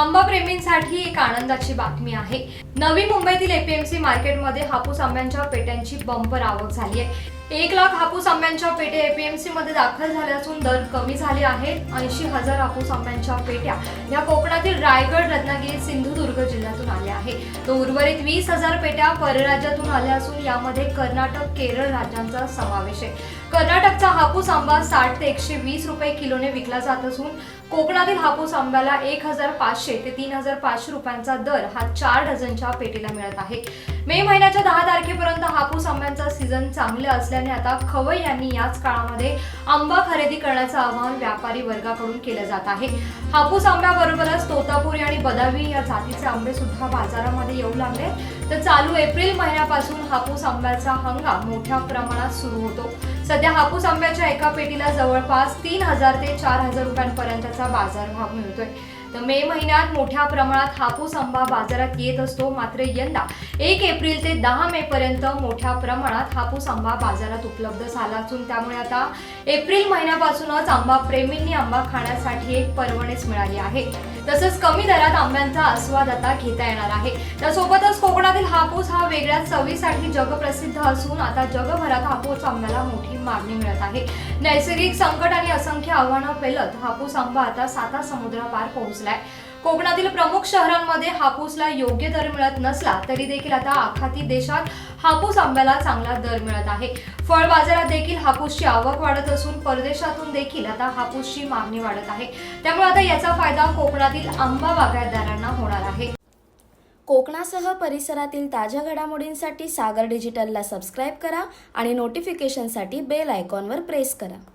आंबा प्रेमींसाठी एक आनंदाची बातमी आहे. नवी मुंबईतील एपीएमसी मार्केटमध्ये हापूस आंब्यांच्या पेट्यांची बंपर आवक झाली आहे. एक लाख हापूस आंब्यांच्या पेट्या एपीएमसी मध्ये दाखल झाल्या असून दर कमी झाले आहेत. ऐंशी हजार हापूस आंब्यांच्या पेट्या या कोकणातील रायगड रत्नागिरी सिंधुदुर्ग जिल्ह्यातून आल्या आहे तर उर्वरित वीस हजार पेट्या परराज्यातून आल्या असून यामध्ये कर्नाटक केरळ राज्यांचा समावेश आहे. कर्नाटकचा हापूस आंबा साठ ते एकशे वीस रुपये किलोने विकला जात असून कोकणातील हापूस आंब्याला एक हजार पाचशे ते तीन हजार पाचशे रुपयांचा दर हा चार डझनच्या पेटीला मिळत आहे. मे महिन्याच्या दहा तारखेपर्यंत हापूस आंब्यांचा सीझन चांगला असल्या असल्याने आता खवई यांनी याच काळामध्ये आंबा खरेदी करण्याचं आवाहन व्यापारी वर्गाकडून केलं जात आहे. हापूस आंब्याबरोबरच तोतापुरी आणि बदावी या जातीचे आंबे सुद्धा बाजारामध्ये येऊ लागले तर चालू एप्रिल महिन्यापासून हापूस आंब्याचा हंगाम मोठ्या प्रमाणात सुरू होतो. सध्या हापूस आंब्याच्या एका पेटीला जवळपास तीन हजार ते चार हजार रुपयांपर्यंतचा बाजारभाव मिळतोय. तर मे महिन्यात मोठ्या प्रमाणात हापूस आंबा बाजारात येत असतो मात्र यंदा एक एप्रिल ते दहा मे पर्यंत मोठ्या प्रमाणात हापूस आंबा बाजारात उपलब्ध झाला असून त्यामुळे आता एप्रिल महिन्यापासूनच आंबा प्रेमींनी आंबा खाण्यासाठी एक परवणेच मिळाली आहे. तसंच कमी दरात आंब्यांचा आस्वाद आता घेता येणार आहे. त्यासोबतच कोकणातील हापूस हा वेगळ्या चवीसाठी जगप्रसिद्ध असून आता जगभरात हापूस आंब्याला मोठी मागणी मिळत आहे. नैसर्गिक संकट आणि असंख्य आव्हानं पेलत हापूस आंबा आता साता समुद्रापार पोहोचलाय. कोकणातील प्रमुख शहरांमध्ये हापूसला योग्य दर मिळत नसला तरी देखील आता आखाती देशात हापूस आंब्याला चांगला दर मिळत आहे. फळ बाजारात देखील हापूसची आवक वाढत असून परदेशातून देखील आता हापूसची मागणी वाढत आहे. त्यामुळे आता याचा फायदा कोकणातील आंबा बागायतदारांना होणार आहे. कोकणासह परिसरातील ताज्या घडामोडींसाठी सागर डिजिटलला सबस्क्राईब करा आणि नोटिफिकेशनसाठी बेल आयकॉनवर प्रेस करा.